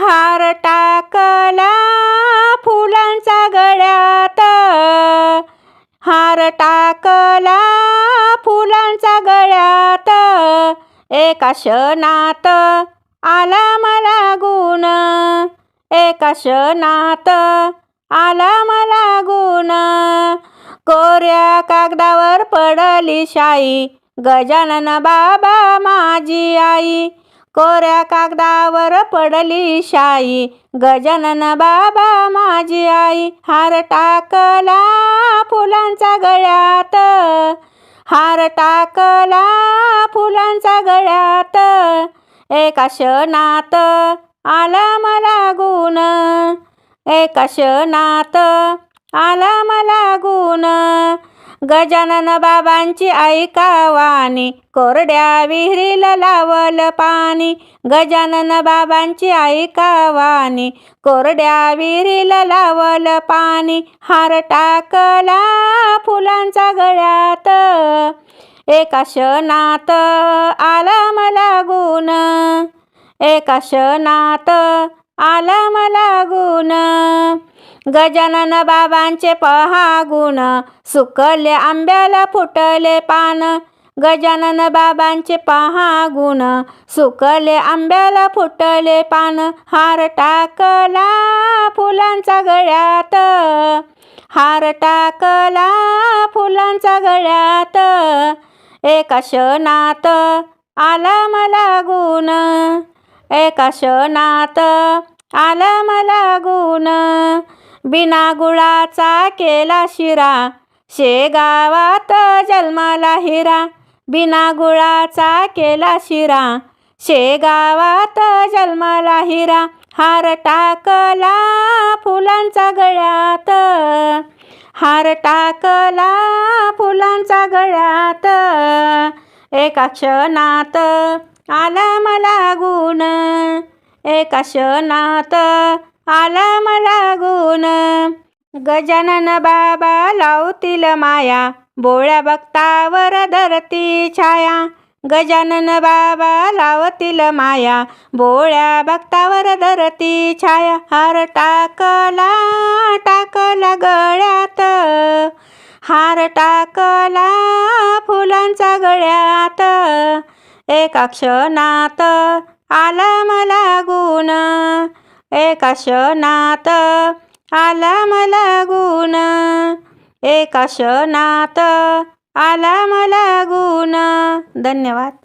हार टाकला फुलांचा गळ्यात. हार टाकला फुलांचा गळ्यात. एका क्षणात आला मला गुण. एका क्षणात आला मला गुण. कोऱ्या कागदावर पडली शाई. गजानन बाबा माझी आई. कोऱ्या कागदावर पडली शाई. गजानन बाबा माझी आई हार टाकला फुलांचा गळ्यात. हार टाकला फुलांचा गळ्यात. एका क्षणात आला मला गुण. एका क्षणात आला मला गुण. गजानन बाबांची ऐकावानी कोरड्या विहिरीला लावल पाणी. गजानन बाबांची ऐकावानी कोरड्या विहिरीला लावल पाणी. हार टाकला फुलांचा गळ्यात. एका क्षणात आला मला गुण. एका क्षणात आला मला गुण. गजानन बाबांचे पहा गुण सुकले आंब्याला फुटले पान. गजानन बाबांचे पहा गुण सुकले आंब्याला फुटले पान. हार टाकला फुलांचा गळ्यात. हार टाकला फुलांचा गळ्यात. एका क्षणात आला मला गुण. एका क्षणात आला मला गुण. बिना गुळाचा केला शिरा शेगावात जन्माला हिरा. बिना गुळाचा केला शिरा शेगावात जन्माला हिरा. हार टाकला फुलांचा गळ्यात हार टाकला फुलांचा गळ्यात. एका क्षणात आला मला गुण एका क्षणात आला मला गुण. गजानन बाबा लावतील माया बोळ्या भक्तावर धरती छाया. गजानन बाबा लावतील माया बोळ्या भक्तावर धरती छाया. हार टाकला टाकला गळ्यात. हार टाकला फुलांचा गळ्यात. एका क्षणात आला मला गुण एका क्षणात आला मला गुण. एका क्षणात आला मला गुण. धन्यवाद.